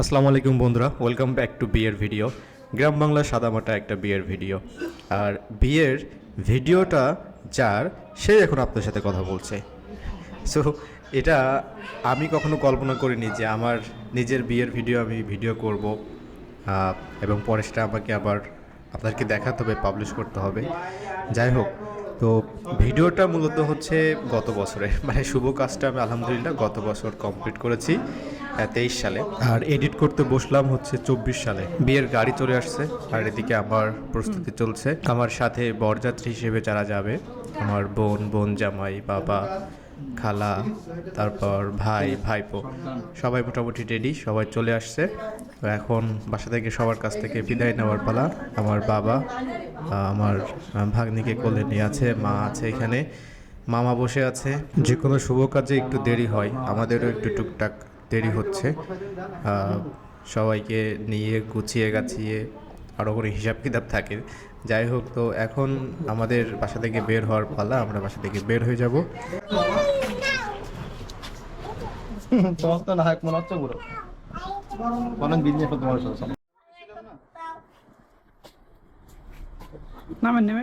আসসালামু আলাইকুম বন্ধুরা ওয়েলকাম ব্যাক টু বিয়ের ভিডিও গ্রাম বাংলা সাদামাটা একটা বিয়ের ভিডিও আর বিয়ের ভিডিওটা যার, সে এখন আপনার সাথে কথা বলছে। সো এটা আমি কখনো কল্পনা করিনি যে আমার নিজের বিয়ের ভিডিও আমি ভিডিও করব। এবং পরে সেটা আমাকে আবার আপনাদেরকে দেখাতে হবে পাবলিশ করতে হবে। যাই হোক, তো ভিডিওটা মূলত হচ্ছে গত বছরে মানে শুভ কাজটা আমি আলহামদুলিল্লাহ গত বছর কমপ্লিট করেছি। তেইশ সালে। আর এডিট করতে বসলাম হচ্ছে চব্বিশ সালে। বিয়ের গাড়ি চলে আসছে, আর এদিকে আমার প্রস্তুতি চলছে। আমার সাথে বরযাত্রী হিসেবে যারা যাবে, আমার বোন বোন জামাই, বাবা, খালা, তারপর ভাই, ভাইপো, সবাই মোটামুটি রেডি সবাই চলে আসছে। এখন বাসা থেকে সবার কাছ থেকে বিদায় নেওয়ার পালা। আমার বাবা, আমার ভাগ্নিকে কোলে নিয়ে আছে, মা আছে এখানে। মামা বসে আছে। যে কোনো শুভ কাজে একটু দেরি হয়, আমাদেরও একটু টুকটাক দেরি হচ্ছে। সবাইকে নিয়ে গুছিয়ে গাছিয়ে আরও করে হিসাব কিতাব থাকে। যাই হোক তো এখন আমাদের বাসা থেকে বের হওয়ার পালা আমরা বাসা থেকে বের হয়ে যাব। তোমার তো নায়ক মনে হচ্ছে পুরো অনেক বিজনেস তোমার সাথে নামেন নেমে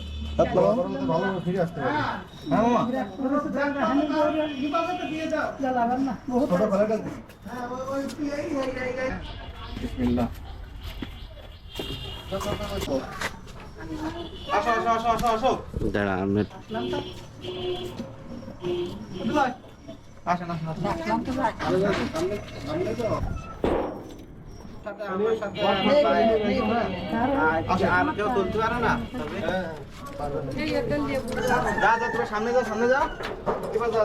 হ্যাঁ দাঁড়া আমি আসেন আসেন আসেন। আর কেউ তুলতে পারো না? যা যা সামনে যা সামনে যা এবার যা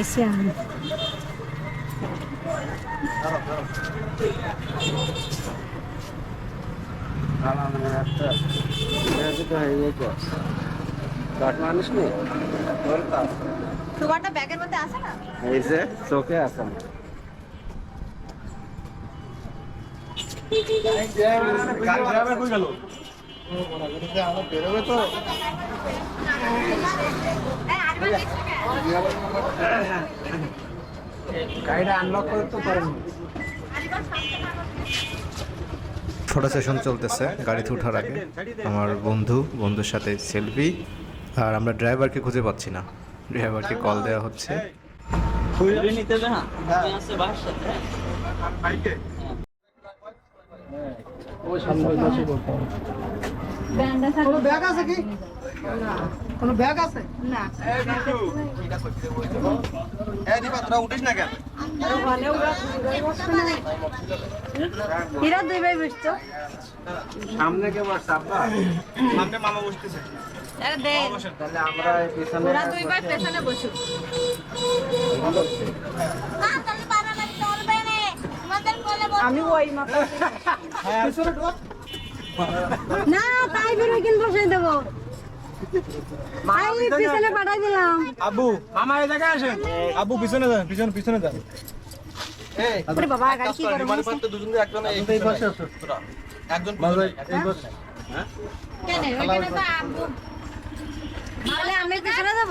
এসে আমি। হয়ে সুগারটা ব্যাগের মধ্যে আছে না? এই যে চোখে আছে। বেরোবে তো গাড়িটা আনলক করে তো করেন। ফটো সেশন চলতেছে, গাড়িতে ওঠার আগে। আমার বন্ধু, বন্ধুর সাথে সেলফি আর আমরা ড্রাইভারকে খুঁজে পাচ্ছি না। ড্রাইভারকে কল দেওয়া হচ্ছে। কোনো ব্যাগ আছে কি? কোনো ব্যাগ আছে? না। এই দিবা তোরা উঠিস না কেন? হীরা দুই ভাই বুঝতো সামনে কে বসছে আব্বা? সামনে মামা বসতেছে। তাহলে আমরা এই ওরা দুই ভাই পেছনে বসুক। আমি ওই মতো না তাই বেরোয় কিন্তু বসে দেবো। আমি পিছনে পাঠাই দিলাম। আবু মামা এই জায়গায় আসেন। আবু পিছনে যান পিছনে পিছনে যান। এই ওরে বাবা গাড়ি কি করে মানে পারতে দুজন একজন এই পাশে আছে একজন এই পাশে। কেন? ওইখানে তো আব্বু তাহলে আমি পিছনে যাব?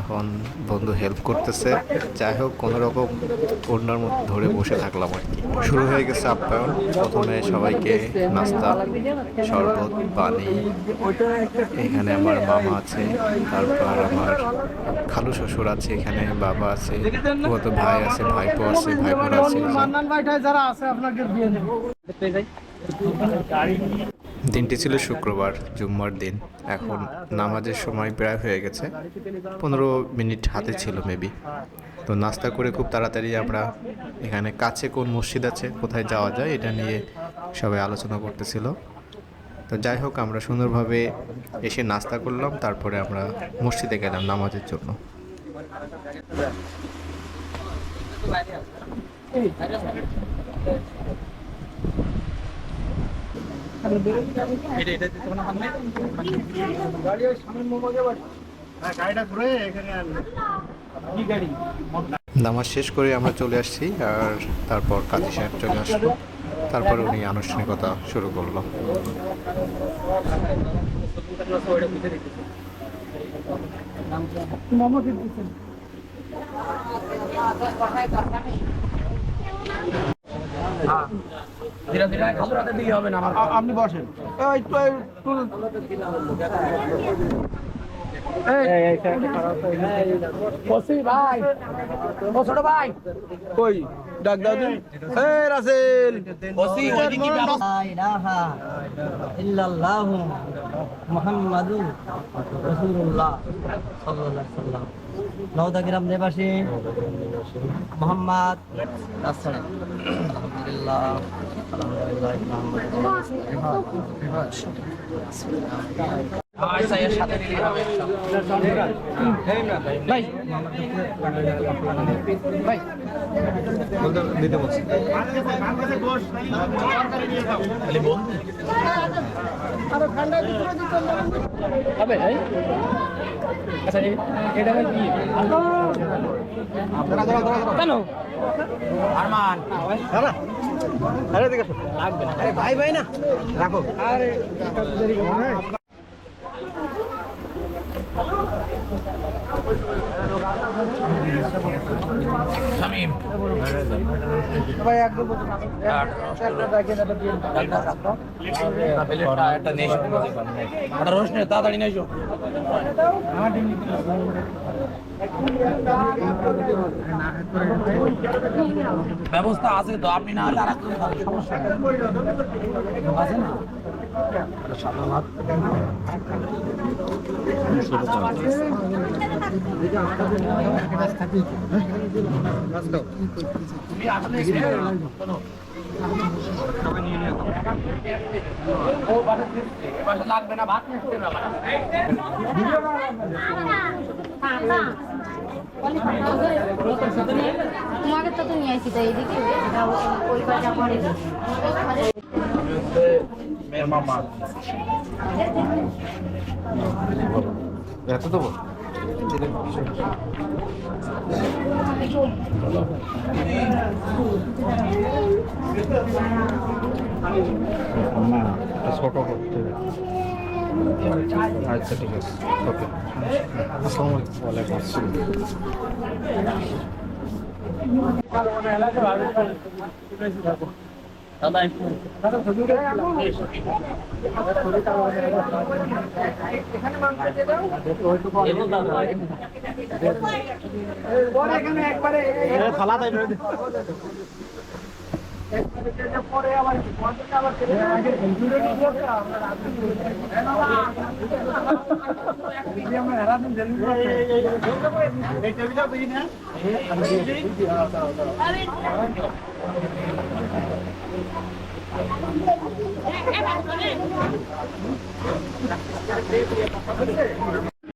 এখন বন্ধু হেল্প করতেছে। যাই হোক, কোনো রকম ওনার মধ্যে ধরে বসে থাকলাম আর কি। শুরু হয়ে গেছে আপ্যায়ন। প্রথমে সবাইকে নাস্তা, শরবত, পানি। এখানে আমার মামা আছে, তারপর আমার খালু শ্বশুর আছে এখানে, বাবা আছে কত ভাই আছে, ভাইপো আছে, ভাইপোর আছে যারা আছে দিনটি ছিল শুক্রবার, জুম্মার দিন। এখন নামাজের সময় প্রায় হয়ে গেছে। পনেরো মিনিট হাতে ছিল মেবি তো নাস্তা করে খুব তাড়াতাড়ি আমরা এখানে কাছে কোন মসজিদ আছে, কোথায় যাওয়া যায়, এটা নিয়ে সবাই আলোচনা করতেছিল। তো যাই হোক, আমরা সুন্দরভাবে এসে নাস্তা করলাম, তারপরে আমরা মসজিদে গেলাম নামাজের জন্য। নামাজ শেষ করে আমরা চলে আসছি আর তারপর কাজী সাহেব চলে আসলো। তারপর উনি আনুষ্ঠানিকতা শুরু করল। মোমো দিচ্ছেন আপনি বসেন। এই তো একটু বসি ভাই। ও ছোট ভাই। কই? ডাক দাও দিন এই রাসেল। বসি ওইদিকে লা ইলাহা ইল্লাল্লাহ মুহাম্মাদুর রাসূলুল্লাহ। সাল্লাল্লাহু আলাইহি সাল্লাম নওদা গ্রাম নিবাসী মোহাম্মদ আলহামদুলিল্লাহ আলহামদুলিল্লাহ ব্যবস্থা আছে তো আপনি না। হলে আর খাবেন, সমস্যা নেই। আছে না তুমি আসলে ও বাসা দিচ্ছে, এ বাসা লাগবে না ভাত তোমাকে তো তো নিয়ে আসি তাই এদিকে। ওই মেয়ের মামা এত দেবো ছোট করতে আচ্ছা ঠিক আছে ওকে আসসালামু আলাইকুম ওয়ালাইকুম আসসালাম পরে এখানে একবারে ফালা দেয় পরে আবার আবার আমরা হেরাদিন ডেলিভারি